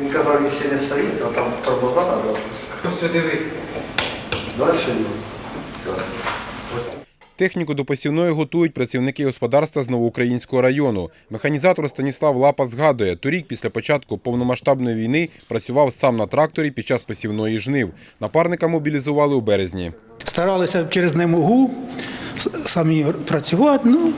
Він казав, якщо не стоїть, то там тормоза треба опускати. Ось диви. Далі йду. Техніку до посівної готують працівники господарства з Новоукраїнського району. Механізатор Станіслав Лапа згадує, торік після початку повномасштабної війни працював сам на тракторі під час посівної жнив. Напарника мобілізували у березні. Старалися через немогу самі працювати, ну,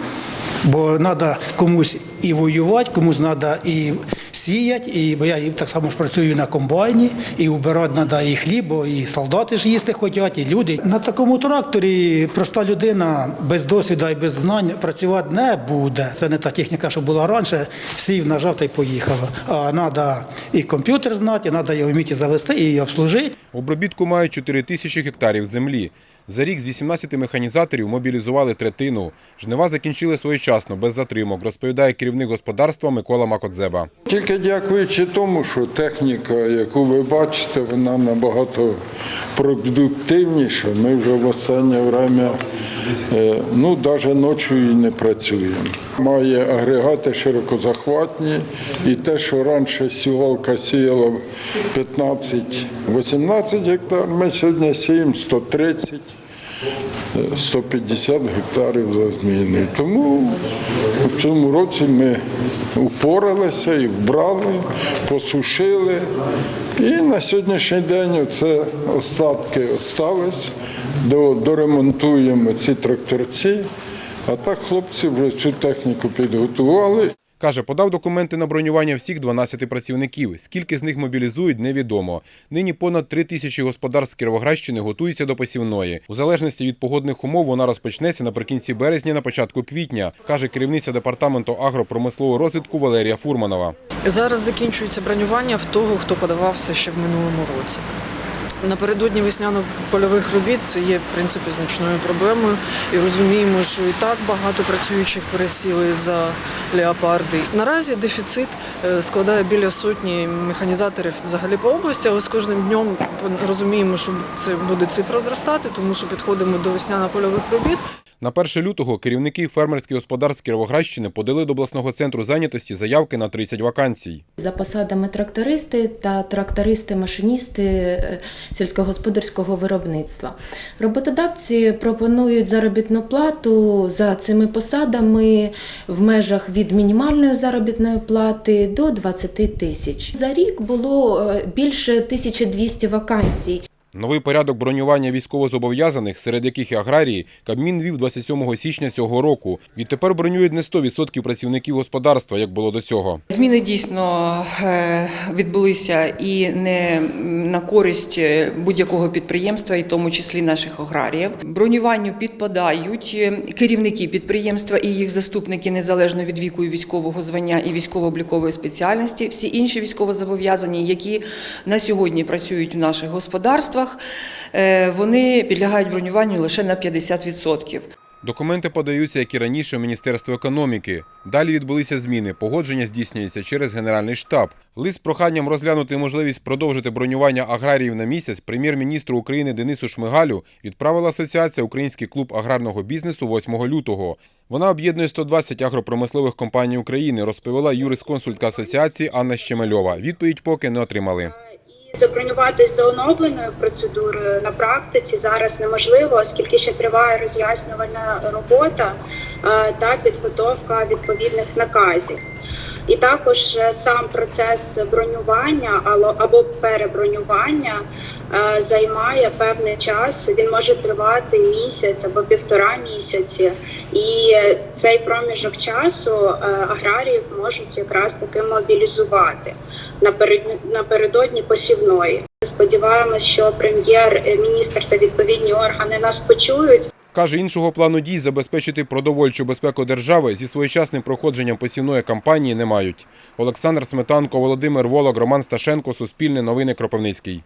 бо треба комусь і воювати, комусь треба і сіяти, і, бо я так само ж працюю на комбайні, і вбирати треба і хліб, бо і солдати ж їсти хочуть, і люди. На такому тракторі проста людина без досвіду і без знань працювати не буде. Це не та техніка, що була раніше, сів, нажав та й поїхав. А треба і комп'ютер знати, і треба його вміти завести і обслужити. Обробітку мають 4 тисячі гектарів землі. За рік з 18 механізаторів мобілізували третину. Жнива закінчили своєчасно, без затримок, розповідає керівник господарства Микола Макодзеба. Тільки дякуючи тому, що техніка, яку ви бачите, вона набагато продуктивніша. Ми вже в останнє время, е, ну, навіть ночі не працюємо. Має агрегати широкозахватні, і те, що раніше сівалка сіяла 15-18 гектар, ми сьогодні сіємо 130. 150 гектарів за зміною. Тому в цьому році ми упоралися і вбрали, посушили. І на сьогоднішній день це остатки остались, доремонтуємо ці тракторці. А так хлопці вже цю техніку підготували. Каже, подав документи на бронювання всіх 12 працівників. Скільки з них мобілізують, невідомо. Нині понад 3 тисячі господарств Кіровоградщини готуються до посівної. У залежності від погодних умов вона розпочнеться наприкінці березня, на початку квітня, каже керівниця департаменту агропромислового розвитку Валерія Фурманова. Зараз закінчується бронювання в того, хто подавався ще в минулому році. Напередодні весняно-польових робіт це є в принципі значною проблемою, і розуміємо, що і так багато працюючих пересіли за леопарди. Наразі дефіцит е, складає біля сотні механізаторів взагалі по області, але з кожним днем розуміємо, що це буде цифра зростати, тому що підходимо до весняно-польових робіт. На 1 лютого керівники фермерських господарств Кіровоградщини подали до обласного центру зайнятості заявки на 30 вакансій. За посадами трактористи та трактористи-машиністи е, сільськогосподарського виробництва. Роботодавці пропонують заробітну плату за цими посадами в межах від мінімальної заробітної плати до 20 тисяч. За рік було е, більше 1200 вакансій. Новий порядок бронювання військовозобов'язаних, серед яких і аграрії, Кабмін вів 27 січня цього року. Відтепер бронюють не 100% працівників господарства, як було до цього. Зміни дійсно е, відбулися і не на користь е, будь-якого підприємства, і тому числі наших аграріїв. Бронюванню підпадають е, керівники підприємства і їх заступники незалежно від віку і військового звання і військово-облікової спеціальності. Всі інші військовозобов'язані, які на сьогодні працюють у наших господарствах, е, вони підлягають бронюванню лише на 50%. Документи подаються, як і раніше, в Міністерство економіки. Далі відбулися зміни. Погодження здійснюється через Генеральний штаб. Лист з проханням розглянути можливість продовжити бронювання аграріїв на місяць прем'єр-міністру України Денису Шмигалю відправила Асоціація Український клуб аграрного бізнесу 8 лютого. Вона об'єднує 120 агропромислових компаній України, розповіла юрисконсультка асоціації Анна Щемельова. Відповідь поки не отримали. І забронюватись за оновленою процедурою на практиці зараз неможливо, оскільки ще триває роз'яснювальна робота е, та підготовка відповідних наказів. І також е, сам процес бронювання або перебронювання е, займає певний час. Він може тривати місяць або півтора місяці, і цей проміжок часу е, аграріїв можуть якраз таки мобілізувати наперед- напередодні посівної. Сподіваємось, що прем'єр-міністр та відповідні органи нас почують. Каже, іншого плану дій забезпечити продовольчу безпеку держави зі своєчасним проходженням посівної кампанії не мають. Олександр Сметанко, Володимир Волок, Роман Сташенко, Суспільне новини Кропивницький.